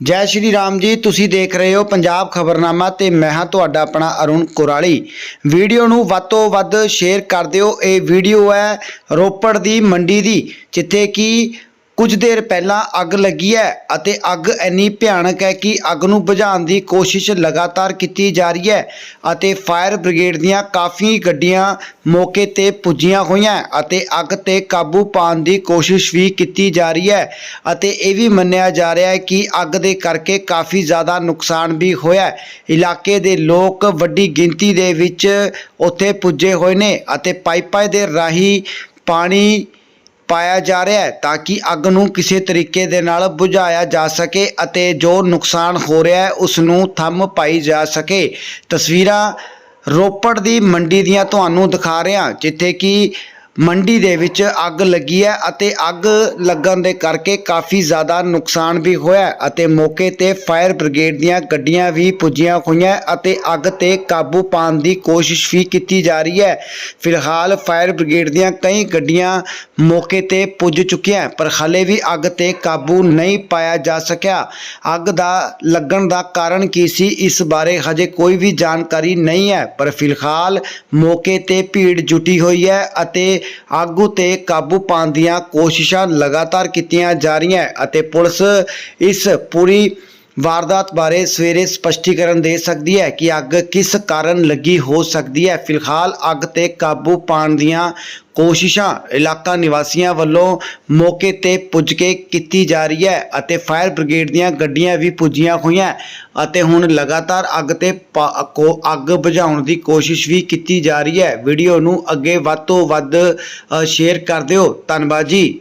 ਜੈ ਸ਼੍ਰੀ ਰਾਮ ਜੀ, ਤੁਸੀਂ ਦੇਖ ਰਹੇ ਹੋ ਪੰਜਾਬ ਖਬਰਨਾਮਾ ਤੇ ਮੈਂ ਹਾਂ ਤੁਹਾਡਾ ਆਪਣਾ ਅਰੁਣ ਕੁਰਾਲੀ। ਵੀਡੀਓ ਨੂੰ ਵੱਧ ਤੋਂ ਵੱਧ ਸ਼ੇਅਰ ਕਰ ਦਿਓ। ਇਹ ਵੀਡੀਓ ਹੈ ਰੋਪੜ ਦੀ ਮੰਡੀ ਦੀ, ਜਿੱਥੇ ਕਿ ਕੁਝ ਦੇਰ ਪਹਿਲਾਂ ਅੱਗ ਲੱਗੀ ਹੈ ਅਤੇ ਅੱਗ ਇੰਨੀ ਭਿਆਨਕ ਹੈ ਕਿ ਅੱਗ ਨੂੰ ਬੁਝਾਉਣ ਦੀ ਕੋਸ਼ਿਸ਼ ਲਗਾਤਾਰ ਕੀਤੀ ਜਾ ਰਹੀ ਹੈ ਅਤੇ ਫਾਇਰ ਬ੍ਰਿਗੇਡ ਦੀਆਂ ਕਾਫੀ ਗੱਡੀਆਂ ਮੌਕੇ ਤੇ ਪੁੱਜੀਆਂ ਹੋਈਆਂ ਅਤੇ ਅੱਗ ਤੇ ਕਾਬੂ ਪਾਉਣ ਦੀ ਕੋਸ਼ਿਸ਼ ਵੀ ਕੀਤੀ ਜਾ ਰਹੀ ਹੈ ਅਤੇ ਇਹ ਵੀ ਮੰਨਿਆ ਜਾ ਰਿਹਾ ਹੈ ਕਿ ਅੱਗ ਦੇ ਕਰਕੇ ਕਾਫੀ ਜ਼ਿਆਦਾ ਨੁਕਸਾਨ ਵੀ ਹੋਇਆ ਇਲਾਕੇ ਦੇ ਲੋਕ ਵੱਡੀ ਗਿਣਤੀ ਦੇ ਵਿੱਚ ਉੱਥੇ ਪੁੱਜੇ ਹੋਏ ਨੇ ਅਤੇ ਪਾਈਪਾਂ ਦੇ ਰਾਹੀਂ ਪਾਣੀ ਪਾਇਆ ਜਾ ਰਿਹਾ ਹੈ ਤਾਂ ਕਿ ਅੱਗ ਨੂੰ ਕਿਸੇ ਤਰੀਕੇ ਦੇ ਨਾਲ ਬੁਝਾਇਆ ਜਾ ਸਕੇ ਅਤੇ ਜੋ ਨੁਕਸਾਨ ਹੋ ਰਿਹਾ ਹੈ ਉਸ ਨੂੰ ਥੰਮ ਪਾਈ ਜਾ ਸਕੇ। ਤਸਵੀਰਾਂ ਰੋਪੜ ਦੀ ਮੰਡੀ ਦੀਆਂ ਤੁਹਾਨੂੰ ਦਿਖਾ ਰਿਹਾ ਜਿੱਥੇ ਕਿ ਮੰਡੀ ਦੇ ਵਿੱਚ ਅੱਗ ਲੱਗੀ ਹੈ ਅਤੇ ਅੱਗ ਲੱਗਣ ਦੇ ਕਰਕੇ ਕਾਫੀ ਜ਼ਿਆਦਾ ਨੁਕਸਾਨ ਵੀ ਹੋਇਆ ਅਤੇ ਮੌਕੇ ਤੇ ਫਾਇਰ ਬ੍ਰਿਗੇਡ ਦੀਆਂ ਗੱਡੀਆਂ ਵੀ ਪੁੱਜੀਆਂ ਹੋਈਆਂ ਅਤੇ ਅੱਗ ਤੇ ਕਾਬੂ ਪਾਉਣ ਦੀ ਕੋਸ਼ਿਸ਼ ਵੀ ਕੀਤੀ ਜਾ ਰਹੀ ਹੈ। ਫਿਲਹਾਲ ਫਾਇਰ ਬ੍ਰਿਗੇਡ ਦੀਆਂ ਕਈ ਗੱਡੀਆਂ ਮੌਕੇ ਤੇ ਪੁੱਜ ਚੁੱਕੀਆਂ ਪਰ ਹਾਲੇ ਵੀ ਅੱਗ ਤੇ ਕਾਬੂ ਨਹੀਂ ਪਾਇਆ ਜਾ ਸਕਿਆ। ਅੱਗ ਦਾ ਲੱਗਣ ਦਾ ਕਾਰਨ ਕੀ ਸੀ, ਇਸ ਬਾਰੇ ਹਜੇ ਕੋਈ ਵੀ ਜਾਣਕਾਰੀ ਨਹੀਂ ਹੈ, ਪਰ ਫਿਲਹਾਲ ਮੌਕੇ ਤੇ ਭੀੜ ਜੁਟੀ ਹੋਈ ਹੈ ਅਤੇ ਆਗੂ ਤੇ ਕਾਬੂ ਪਾਉਣ ਦੀਆਂ ਕੋਸ਼ਿਸ਼ਾਂ ਲਗਾਤਾਰ ਕੀਤੀਆਂ ਜਾ ਰਹੀਆਂ ਅਤੇ ਪੁਲਿਸ ਇਸ ਪੂਰੀ ਵਾਰਦਾਤ ਬਾਰੇ ਸਵੇਰੇ ਸਪਸ਼ਟੀਕਰਨ ਦੇ ਸਕਦੀ ਹੈ ਕਿ ਅੱਗ ਕਿਸ ਕਾਰਨ ਲੱਗੀ, ਹੋ ਸਕਦੀ ਹੈ। ਫਿਲਹਾਲ ਅੱਗ ਤੇ ਕਾਬੂ ਪਾਉਣ ਦੀਆਂ ਕੋਸ਼ਿਸ਼ਾਂ ਇਲਾਕਾ ਨਿਵਾਸੀਆਂ ਵੱਲੋਂ ਮੌਕੇ ਤੇ ਪੁੱਜ ਕੇ ਕੀਤੀ ਜਾ ਰਹੀ ਹੈ ਅਤੇ ਫਾਇਰ ਬ੍ਰਿਗੇਡ ਦੀਆਂ ਗੱਡੀਆਂ ਵੀ ਪੁੱਜੀਆਂ ਹੋਈਆਂ ਅਤੇ ਹੁਣ ਲਗਾਤਾਰ ਅੱਗ ਤੇ ਪਾ- ਕੋ- ਅੱਗ ਬੁਝਾਉਣ ਦੀ ਕੋਸ਼ਿਸ਼ ਵੀ ਕੀਤੀ ਜਾ ਰਹੀ ਹੈ। ਵੀਡੀਓ ਨੂੰ ਅੱਗੇ ਵੱਧ ਤੋਂ ਵੱਧ ਸ਼ੇਅਰ ਕਰ ਦਿਓ। ਧੰਨਵਾਦ ਜੀ।